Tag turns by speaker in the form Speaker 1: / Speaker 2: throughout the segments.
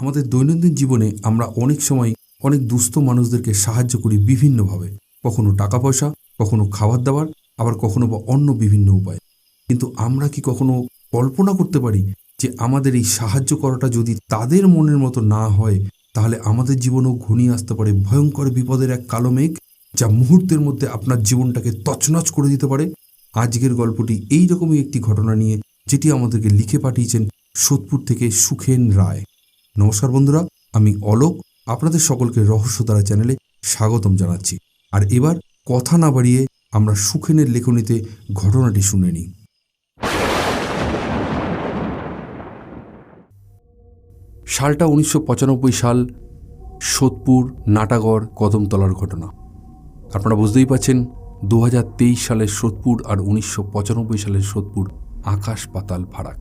Speaker 1: আমাদের দৈনন্দিন জীবনে আমরা অনেক সময় অনেক দুস্থ মানুষদেরকে সাহায্য করি বিভিন্নভাবে। কখনো টাকা পয়সা কখনো খাবার দাবার আবার কখনো বা অন্য বিভিন্ন উপায়। কিন্তু আমরা কি কখনো কল্পনা করতে পারি যে আমাদের এই সাহায্য করাটা যদি তাদের মনের মতো না হয়, তাহলে আমাদের জীবনেও ঘনিয়ে আসতে পারে ভয়ঙ্কর বিপদের এক কালো মেঘ, যা মুহূর্তের মধ্যে আপনার জীবনটাকে তছনছ করে দিতে পারে আজকের গল্পটি এই রকমই একটি ঘটনা নিয়ে যেটি আমাদেরকে লিখে পাঠিয়েছেন সোদপুর থেকে সুখেন রায়। নমস্কার বন্ধুরা, আমি অলোক, আপনাদের সকলকে রহস্যধারা চ্যানেলে স্বাগতম জানাচ্ছি। আর এবার কথা না বাড়িয়ে আমরা সুখেনের লেখনীতে ঘটনাটি শুনে নিই। সালটা উনিশশো পঁচানব্বই সাল সোদপুর নাটাগড় কদমতলার ঘটনা। আপনারা বুঝতেই পাচ্ছেন দু হাজার তেইশ সালের সোদপুর আর উনিশশো পঁচানব্বই সালের সোদপুর আকাশ পাতাল ফারাক।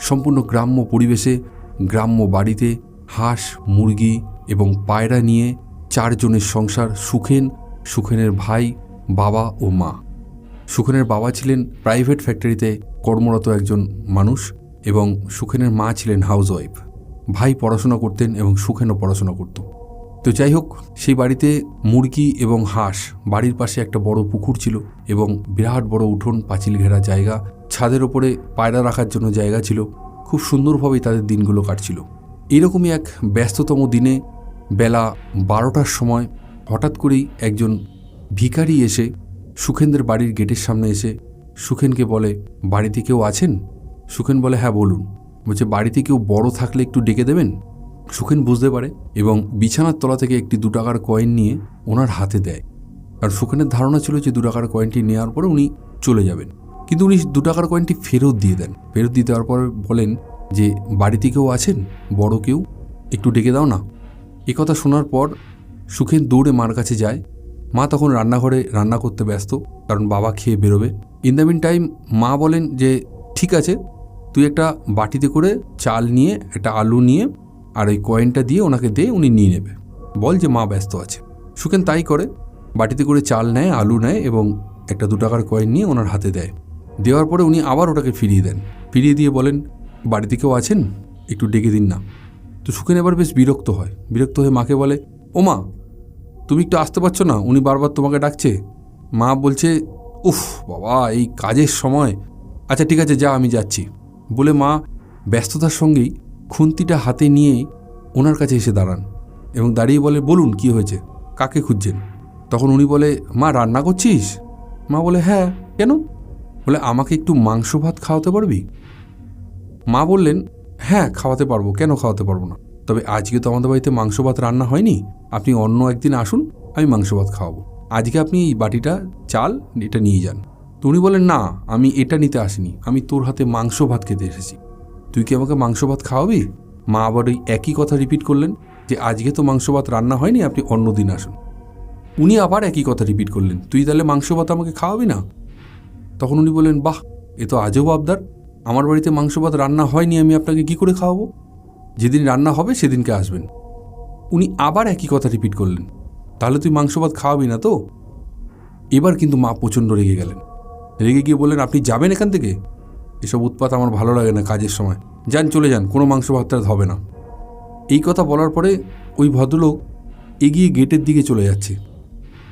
Speaker 1: সম্পূর্ণ গ্রাম্য পরিবেশে, গ্রাম্য বাড়িতে হাঁস, মুরগি এবং পায়রা নিয়ে চারজনের সংসার সুখেন, সুখেনের ভাই, বাবা ও মা। সুখেনের বাবা ছিলেন প্রাইভেট ফ্যাক্টরিতে কর্মরত একজন মানুষ এবং সুখেনের মা ছিলেন হাউসওয়াইফ। ভাই পড়াশোনা করতেন এবং সুখেনও পড়াশোনা করত। তো যাই হোক, সেই বাড়িতে মুরগি এবং হাঁস, বাড়ির পাশে একটা বড় পুকুর ছিল এবং বিরাট বড় উঠোন, পাঁচিল ঘেরা জায়গা, ছাদের ওপরে পায়রা রাখার জন্য জায়গা ছিল। খুব সুন্দরভাবেই তাদের দিনগুলো কাটছিল। এরকমই এক ব্যস্ততম দিনে বেলা বারোটার সময় হঠাৎ করেই একজন ভিখারি এসে সুখেনদের বাড়ির গেটের সামনে এসে সুখেনকে বলে, বাড়িতে কেউ আছেন? সুখেন বলে হ্যাঁ বলুন। বলছে, বাড়িতে কেউ বড় থাকলে একটু ডেকে দেবেন? সুখেন বুঝতে পারে এবং বিছানার তলা থেকে একটি দু টাকার কয়েন নিয়ে ওনার হাতে দেয়। আর সুখেনের ধারণা ছিল যে দু টাকার কয়েনটি নেওয়ার পরে উনি চলে যাবেন। কিন্তু উনি দু টাকার কয়েনটি ফেরত দিয়ে দেন। ফেরত দিয়ে দেওয়ার পর বলেন যে, বাড়িতে কেউ আছেন? বড় কেউ? একটু ডেকে দাও না। কথা শোনার পর সুখেন দৌড়ে মার কাছে যায়। মা তখন রান্নাঘরে রান্না করতে ব্যস্ত, কারণ বাবা খেয়ে বেরোবে। ইন দ্য মিন টাইম মা বলেন যে, ঠিক আছে, তুই একটা বাটিতে করে চাল নিয়ে, একটা আলু নিয়ে আর ওই কয়েনটা দিয়ে ওনাকে দে, উনি নিয়ে নেবে। বল যে মা ব্যস্ত আছে। সুখেন তাই করে, বাটিতে করে চাল নেয়, আলু নেয় এবং একটা দু টাকার কয়েন নিয়ে ওনার হাতে দেয়। দেওয়ার পরে উনি আবার ওটাকে ফিরিয়ে দেন। ফিরিয়ে দিয়ে বলেন, বাড়িতে কেউ আছেন? একটু ডেকে দিন না। তো সুখেন এবার বেশ বিরক্ত হয়। বিরক্ত হয়ে মাকে বলে, ও মা, তুমি একটু আসতে পারছ না? উনি বারবার তোমাকে ডাকছে? মা বলছে, উফ বাবা, এই কাজের সময়। আচ্ছা ঠিক আছে, যা, আমি যাচ্ছি। বলে মা ব্যস্ততার সঙ্গেই খুন্তিটা হাতে নিয়ে ওনার কাছে এসে দাঁড়ান এবং দাঁড়িয়ে বলে, বলুন, কি হয়েছে? কাকে খুঁজছেন? তখন উনি বলে, মা, রান্না করছিস? মা বলে হ্যাঁ কেন? বলে, আমাকে একটু মাংস ভাত খাওয়াতে পারবি? মা বললেন হ্যাঁ খাওয়াতে পারব, কেন খাওয়াতে পারব না? তবে আজকে তো আমাদের বাড়িতে মাংস ভাত রান্না হয়নি। আপনি অন্য একদিন আসুন, আমি মাংস ভাত খাওয়াবো। আজকে আপনি এই বাটিটা, চাল, এটা নিয়ে যান। তো উনি বলেন, না, আমি এটা নিতে আসিনি। আমি তোর হাতে মাংস ভাত খেতে এসেছি। তুই কি আমাকে মাংস ভাত খাওয়াবি? মা আবার ওই একই কথা রিপিট করলেন যে, আজকে তো মাংস ভাত রান্না হয়নি, আপনি অন্য দিন আসুন। উনি আবার একই কথা রিপিট করলেন, তুই তাহলে মাংস ভাত আমাকে খাওয়াবি না? তখন উনি বললেন, বাহ, এ তো আজব আবদার আমার বাড়িতে মাংস ভাত রান্না হয়নি, আমি আপনাকে কি করে খাওয়াবো? যেদিন রান্না হবে, সেদিনকে আসবেন। উনি আবার একই কথা রিপিট করলেন, তাহলে তুই মাংস ভাত খাওয়াবি না তো? এবার কিন্তু মা প্রচণ্ড রেগে গেলেন। রেগে গিয়ে বললেন, আপনি যাবেন এখান থেকে? এসব উৎপাত আমার ভালো লাগে না কাজের সময়। যান, চলে যান, কোনো মাংস ভাত টাত হবে না। এই কথা বলার পরে ওই ভদ্রলোক এগিয়ে গেটের দিকে চলে যাচ্ছে।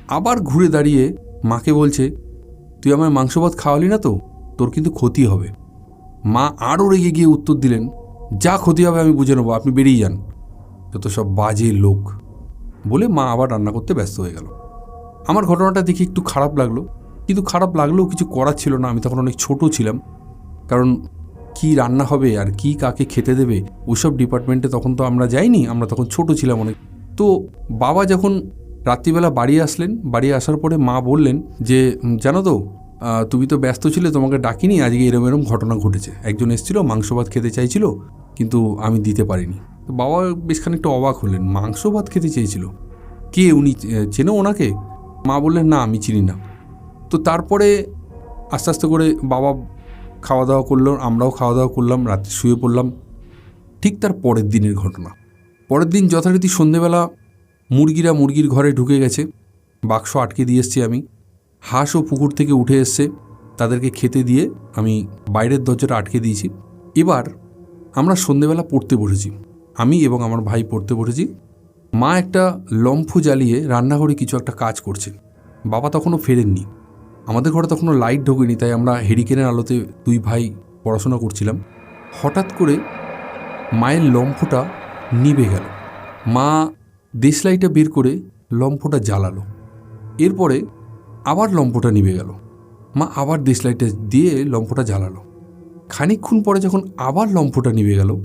Speaker 1: আবার ঘুরে দাঁড়িয়ে মাকে বলছে, তুই আমায় মাংস ভাত খাওয়ালি না তো? তোর কিন্তু ক্ষতি হবে। মা আরও রেগে গিয়ে উত্তর দিলেন, যা ক্ষতি হবে আমি বুঝে নেব, আপনি বেরিয়ে যান। যত সব বাজে লোক বলে মা আবার রান্না করতে ব্যস্ত হয়ে গেল। আমার ঘটনাটা দেখে একটু খারাপ লাগল, কিন্তু খারাপ লাগলেও কিছু করার ছিল না, আমি তখন অনেক ছোট ছিলাম। কারণ কি রান্না হবে আর কি কাকে খেতে দেবে, ওইসব ডিপার্টমেন্টে তখন তো আমরা যাইনি, আমরা তখন ছোট ছিলাম অনেক। তো বাবা যখন রাত্রিবেলা বাড়ি আসলেন, বাড়ি আসার পরে মা বললেন যে জানো তো তুমি তো ব্যস্ত ছিলে, তোমাকে ডাকিনি, আজকে এরম এরম ঘটনা ঘটেছে। একজন এসেছিল, মাংস ভাত খেতে চাইছিল, কিন্তু আমি দিতে পারিনি। তো বাবা বেশ খানিকটা অবাক হলেন, মাংস ভাত খেতে চেয়েছিল? কে উনি চেনো ওনাকে? মা বললেন, না, আমি চিনি না। তো তারপরে আস্তে আস্তে করে বাবা খাওয়া দাওয়া করল আমরাও খাওয়া দাওয়া করলাম, রাত্রে শুয়ে পড়লাম। ঠিক তার পরের দিনের ঘটনা। পরের দিন যথারীতি সন্ধেবেলা মুরগিরা মুরগির ঘরে ঢুকে গেছে। বাক্স আটকে দিয়ে এসছি আমি। হাঁসও পুকুর থেকে উঠে এসছে। তাদেরকে খেতে দিয়ে আমি বাইরের দরজাটা আটকে দিয়েছি। এবার আমরা সন্ধেবেলা পড়তে বসেছি। আমি এবং আমার ভাই পড়তে বসেছি। মা একটা লম্ফু জ্বালিয়ে রান্নাঘরে কিছু একটা কাজ করছে। বাবা তখনও ফেরেননি। আমাদের ঘরে তখনও লাইট ঢোকেনি, তাই আমরা হেরিকেনের আলোতে দুই ভাই পড়াশোনা করছিলাম। হঠাৎ করে মায়ের লম্ফটা নিভে গেল। মা দেশলাইটা বের করে লম্ফটা জ্বালালো। এরপরে আবার লম্ফটা নিভে গেল। মা আবার দেশলাইটা দিয়ে লম্ফটা জ্বালালো। খানিকক্ষণ পরে যখন আবার লম্ফটা নিভে গেল,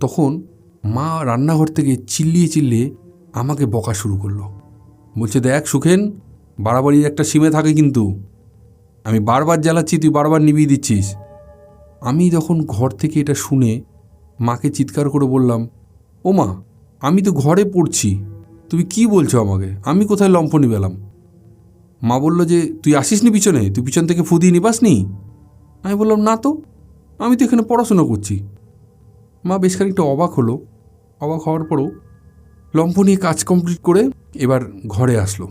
Speaker 1: তখন মা রান্নাঘর থেকে চিল্লিয়ে চিল্লিয়ে আমাকে বকা শুরু করল। বলছে, দেখ সুখেন, বাড়াবাড়ির একটা সীমে থাকে কিন্তু। আমি বারবার জ্বালাচ্ছি, তুই বারবার নিভিয়ে দিচ্ছিস। আমি যখন ঘর থেকে এটা শুনে মাকে চিৎকার করে বললাম, ও মা, আমি তো ঘরে পড়ছি, তুমি কি বলছো আমাকে? আমি কোথায় লম্ফ পেলাম? মা বলল যে, তুই আসিসনি পিছনে? তুই পিছন থেকে ফুদিয়ে নিবাসনি আমি বললাম, না তো, আমি তো এখানে পড়াশোনা করছি। মা বেশ খানিকটা অবাক হলো। অবাক হওয়ার পরও লম্ফ নিয়ে কাজ কমপ্লিট করে এবার ঘরে আসলো।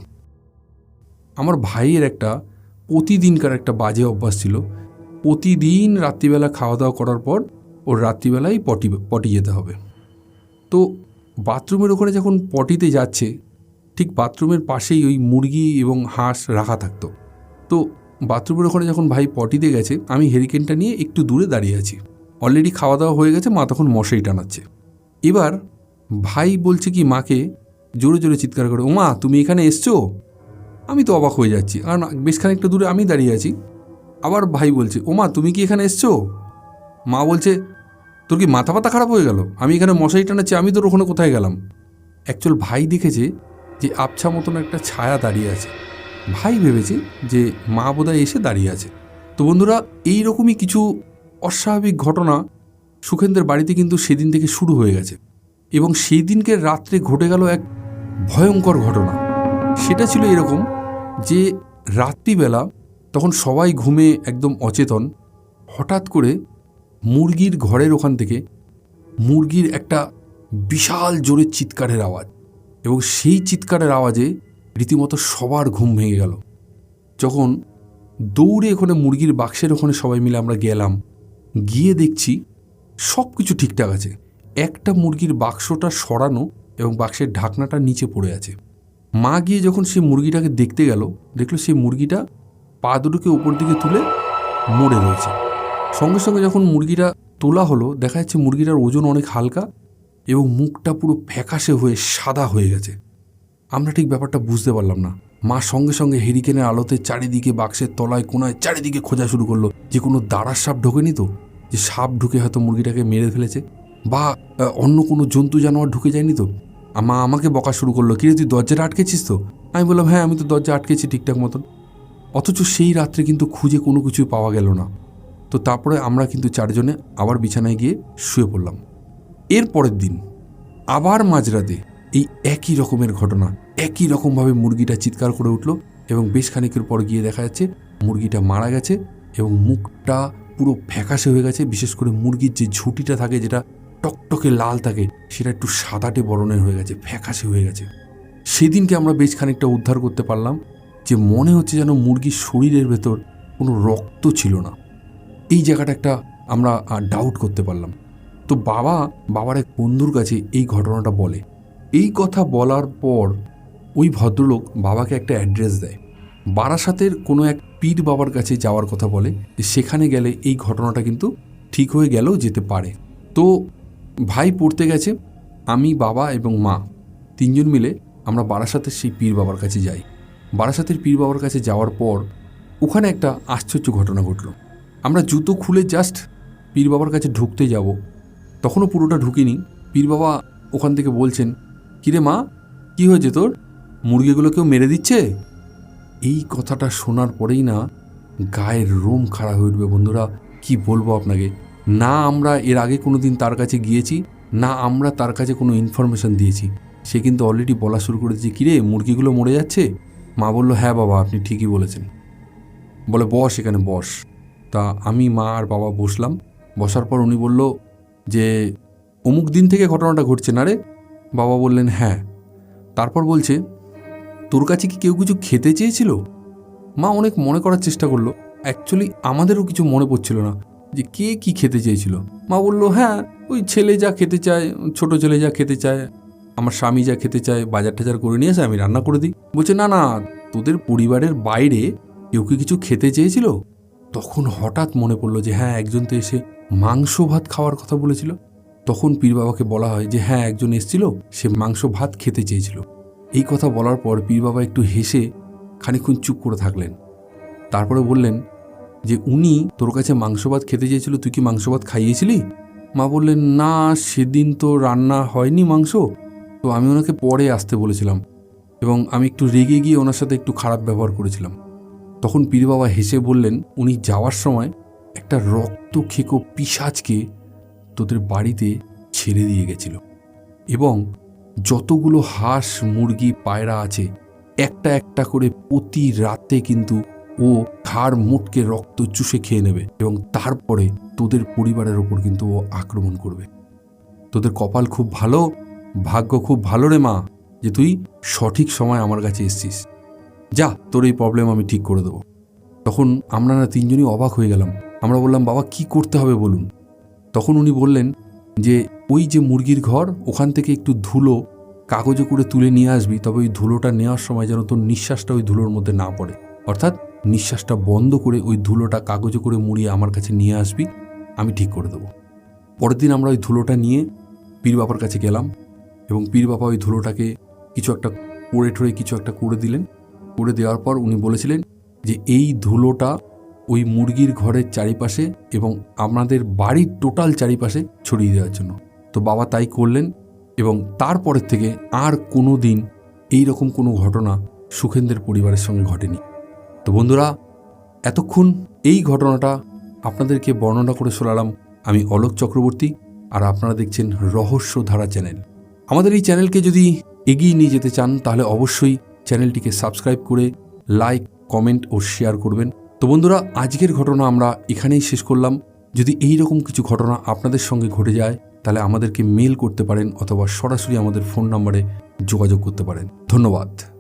Speaker 1: আমার ভাইয়ের একটা প্রতিদিনকার একটা বাজে অভ্যাস ছিল। প্রতিদিন রাত্রিবেলা খাওয়া দাওয়া করার পর ওর রাত্রিবেলায় পটি পটি যেতে হবে। তো বাথরুমের ওখানে যখন পটিতে যাচ্ছে, ঠিক বাথরুমের পাশেই ওই মুরগি এবং হাঁস রাখা থাকতো। তো বাথরুমের ওখানে যখন ভাই পটিতে গেছে, আমি হেরিকেনটা নিয়ে একটু দূরে দাঁড়িয়ে আছি। অলরেডি খাওয়া দাওয়া হয়ে গেছে, মা তখন মশাই টানাচ্ছে। এবার ভাই বলছে কি মাকে, জোরে জোরে চিৎকার করে ও মা তুমি এখানে এসছো? আমি তো অবাক হয়ে যাচ্ছি। কারণ বেশ খানিকটা দূরে আমি দাঁড়িয়ে আছি। আবার ভাই বলছে, ওমা, তুমি কি এখানে এসছো? মা বলছে, তোর কি মাথা পাতা খারাপ হয়ে গেল? আমি এখানে মশারি টানাচ্ছি, আমি তোর ওখানে কোথায় গেলাম? অ্যাকচুয়াল ভাই দেখেছে যে আবছা মতন একটা ছায়া দাঁড়িয়ে আছে। ভাই ভেবেছে যে মা বোধহয় এসে দাঁড়িয়ে আছে। তো বন্ধুরা, এই রকমই কিছু অস্বাভাবিক ঘটনা সুখেন্দ্রের বাড়িতে কিন্তু সেদিন থেকে শুরু হয়ে গেছে। এবং সেই দিনকে রাত্রে ঘটে গেল এক ভয়ঙ্কর ঘটনা। সেটা ছিল এরকম যে রাত্রিবেলা তখন সবাই ঘুমে একদম অচেতন, হঠাৎ করে মুরগির ঘরের ওখান থেকে মুরগির একটা বিশাল জোরে চিৎকারের আওয়াজ এবং সেই চিৎকারের আওয়াজে রীতিমতো সবার ঘুম ভেঙে গেল। যখন দৌড়ে ওখানে মুরগির বাক্সের ওখানে সবাই মিলে আমরা গেলাম, গিয়ে দেখছি সব কিছু ঠিকঠাক আছে। একটা মুরগির বাক্সটা সরানো এবং বাক্সের ঢাকনাটা নিচে পড়ে আছে। মা গিয়ে যখন সেই মুরগিটাকে দেখতে গেল, দেখল সেই মুরগিটা পা দুটোকে উপর দিকে তুলে মরে রয়েছে। সঙ্গে সঙ্গে যখন মুরগিটা তোলা হলো, দেখা যাচ্ছে মুরগিটার ওজন অনেক হালকা এবং মুখটা পুরো ফ্যাকাশে হয়ে সাদা হয়ে গেছে। আমরা ঠিক ব্যাপারটা বুঝতে পারলাম না। মা সঙ্গে সঙ্গে হেরিকেনের আলোতে চারিদিকে বাক্সের তলায় কোনায় চারিদিকে খোঁজা শুরু করল। যে কোনো দাঁড়ার সাপ ঢোকেনি তো? যে সাপ ঢুকে হয়তো মুরগিটাকে মেরে ফেলেছে? বা অন্য কোনো জন্তু জানোয়ার ঢুকে যায়নি তো? মা আমাকে বকা শুরু করল। কিরে, তুই দরজাটা আটকেছিস তো? আমি বললাম হ্যাঁ আমি তো দরজা আটকেছি ঠিকঠাক মতন। অথচ সেই রাত্রে কিন্তু খুঁজে কোনো কিছুই পাওয়া গেল না। তো তারপরে আমরা কিন্তু চারজনে আবার বিছানায় গিয়ে শুয়ে পড়লাম। এর পরের দিন, আবার মাঝরাতে এই একই রকমের ঘটনা, একই রকমভাবে মুরগিটা চিৎকার করে উঠল এবং বেশ খানিকের পর গিয়ে দেখা যাচ্ছে মুরগিটা মারা গেছে এবং মুখটা পুরো ফ্যাকাশে হয়ে গেছে। বিশেষ করে মুরগির যে ঝুঁটিটা থাকে যেটা টকটকে লাল থাকে সেটা একটু সাদাটে বরণের হয়ে গেছে, ফ্যাকাশে হয়ে গেছে। সেদিনকে আমরা বেশ খানিকটা উদ্ধার করতে পারলাম যে মনে হচ্ছে যেন মুরগির শরীরের ভেতর কোনো রক্ত ছিল না। এই জায়গাটা একটা আমরা ডাউট করতে পারলাম। তো বাবা, বাবার এক বন্ধুর কাছে এই ঘটনাটা বলে। এই কথা বলার পর ওই ভদ্রলোক বাবাকে একটা অ্যাড্রেস দেয়। বারাসাতের কোনো এক পীর বাবার কাছে যাওয়ার কথা বলে যে সেখানে গেলে এই ঘটনাটা কিন্তু ঠিক হয়ে গেলেও যেতে পারে। তো ভাই পড়তে গেছে, আমি, বাবা এবং মা, তিনজন মিলে আমরা বারাসাতের সেই পীর বাবার কাছে যাই। বারাসাতের পীর বাবার কাছে যাওয়ার পর ওখানে একটা আশ্চর্য ঘটনা ঘটলো। আমরা জুতো খুলে জাস্ট পীর বাবার কাছে ঢুকতে যাব, তখনও পুরোটা ঢুকিনি। পীর বাবা ওখান থেকে বলছেন, কিরে মা, কি হয়েছে তোর? মুরগিগুলো কেউ মেরে দিচ্ছে? এই কথাটা শোনার পরেই না গায়ের রোম খাড়া হয়ে উঠবে বন্ধুরা, কি বলব আপনাকে? না আমরা এর আগে কোনো দিন তার কাছে গিয়েছি, না আমরা তার কাছে কোনো ইনফরমেশন দিয়েছি। সে কিন্তু অলরেডি বলা শুরু করেছে কিরে, মুরগিগুলো মরে যাচ্ছে? মা বলল হ্যাঁ বাবা, আপনি ঠিকই বলেছেন। বলে, বস এখানে, বস। তা আমি, মা আর বাবা বসলাম। বসার পর উনি বলল যে, অমুক দিন থেকে ঘটনাটা ঘটছে না রে? বাবা বললেন হ্যাঁ। তারপর বলছে, তোর কাছে কি কেউ কিছু খেতে চেয়েছিল? মা অনেক মনে করার চেষ্টা করল। অ্যাকচুয়ালি আমাদেরও কিছু মনে পড়ছিল না। যে কে কি খেতে চেয়েছিল মা বলল হ্যাঁ ওই ছেলে যা খেতে চায়, ছোট ছেলে যা খেতে চায়, আমার স্বামী যা খেতে চায়, বাজার টাজার করে নিয়ে আসে আমি রান্না করে দিই। বলছে, না না, তোদের পরিবারের বাইরে কেউ কি কিছু খেতে চেয়েছিল? তখন হঠাৎ মনে পড়ল যে হ্যাঁ একজন তো এসে মাংস ভাত খাওয়ার কথা বলেছিল। তখন পীর বাবাকে বলা হয় যে হ্যাঁ একজন এসেছিল, সে মাংস ভাত খেতে চেয়েছিল। এই কথা বলার পর পীর বাবা একটু হেসে খানিকক্ষণ চুপ করে থাকলেন। তারপরে বললেন যে উনি তোর কাছে মাংস ভাত খেতে চেয়েছিল, তুই কি মাংস ভাত খাইয়েছিলি? মা বললেন, না, সেদিন তো রান্না হয়নি মাংস। তো আমি ওনাকে পরে আসতে বলেছিলাম এবং আমি একটু রেগে গিয়ে ওনার সাথে একটু খারাপ ব্যবহার করেছিলাম। তখন পীর বাবা হেসে বললেন, উনি যাওয়ার সময় একটা রক্ত খেকো পিসাজকে তোদের বাড়িতে ছেড়ে দিয়ে গেছিল এবং যতগুলো হাঁস, মুরগি, পায়রা আছে, একটা একটা করে প্রতি রাতে কিন্তু ও ঘাড় মুটকে রক্ত চুষে খেয়ে নেবে এবং তারপরে তোদের পরিবারের ওপর কিন্তু ও আক্রমণ করবে। তোদের কপাল খুব ভালো, ভাগ্য খুব ভালো রে মা, যে তুই সঠিক সময় আমার কাছে এসছিস। যা, তোর এই প্রবলেম আমি ঠিক করে দেবো। তখন আমরা না তিনজনই অবাক হয়ে গেলাম। আমরা বললাম, বাবা, কি করতে হবে বলুন? তখন উনি বললেন যে, ওই যে মুরগির ঘর, ওখান থেকে একটু ধুলো কাগজে করে তুলে নিয়ে আসবি, তবে ওই ধুলোটা নেওয়ার সময় যেন তোর নিঃশ্বাসটা ওই ধুলোর মধ্যে না পড়ে। অর্থাৎ নিঃশ্বাসটা বন্ধ করে ওই ধুলোটা কাগজে করে মুড়িয়ে আমার কাছে নিয়ে আসবি, আমি ঠিক করে দেবো। পরের দিন আমরা ওই ধুলোটা নিয়ে পীর বাবার কাছে গেলাম এবং পীর বাবা ওই ধুলোটাকে কিছু একটা করে ঠরে কিছু একটা করে দিলেন। করে দেওয়ার পর উনি বলেছিলেন যে, এই ধুলোটা ওই মুরগির ঘরের চারিপাশে এবং আমাদের বাড়ির টোটাল চারিপাশে ছড়িয়ে দেওয়ার জন্য। তো বাবা তাই করলেন এবং তারপরের থেকে আর কোনো দিন এই রকম কোনো ঘটনা সুখেন্দ্রের পরিবারের সঙ্গে ঘটেনি। তো বন্ধুরা, এতক্ষণ এই ঘটনাটা আপনাদেরকে বর্ণনা করে শোনালাম আমি অলোক চক্রবর্তী আর আপনারা দেখছেন রহস্য ধারা চ্যানেল। আমাদের এই চ্যানেলকে যদি এগিয়ে নিয়ে যেতে চান, তাহলে অবশ্যই চ্যানেলটিকে সাবস্ক্রাইব করে লাইক, কমেন্ট ও শেয়ার করবেন। তো বন্ধুরা, আজকের ঘটনা আমরা এখানেই শেষ করলাম। যদি এই রকম কিছু ঘটনা আপনাদের সঙ্গে ঘটে যায়, তাহলে আমাদেরকে মেল করতে পারেন অথবা সরাসরি আমাদের ফোন নম্বরে যোগাযোগ করতে পারেন। ধন্যবাদ।